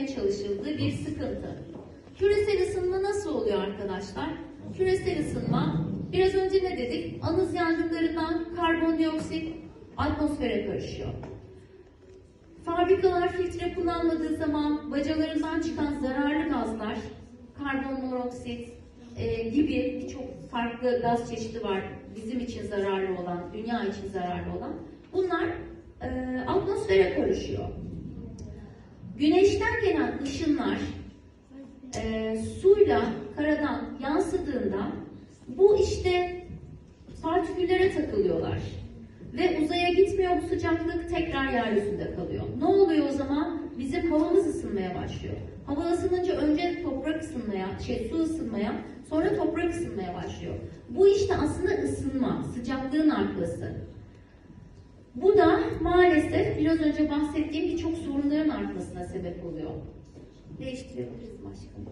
çözülmeye çalışıldığı bir sıkıntı. Küresel ısınma nasıl oluyor arkadaşlar? Küresel ısınma biraz önce ne dedik? Anız yangınlarından karbondioksit atmosfere karışıyor. Fabrikalar filtre kullanmadığı zaman bacalarından çıkan zararlı gazlar, karbon e, gibi birçok farklı gaz çeşidi var. Bizim için zararlı olan, dünya için zararlı olan. Bunlar e, atmosfere karışıyor. Güneşten gelen ışınlar e, suyla karadan yansıdığında bu işte partiküllere takılıyorlar. Ve uzaya gitmiyor bu sıcaklık tekrar yeryüzünde kalıyor. Ne oluyor o zaman? Bizim havamız ısınmaya başlıyor. Hava ısınınca önce toprak ısınmaya, şey su ısınmaya, sonra toprak ısınmaya başlıyor. Bu işte aslında ısınma, sıcaklığın artması. Maalesef biraz önce bahsettiğim birçok sorunların artmasına sebep oluyor. Değiştirebiliriz başkanım.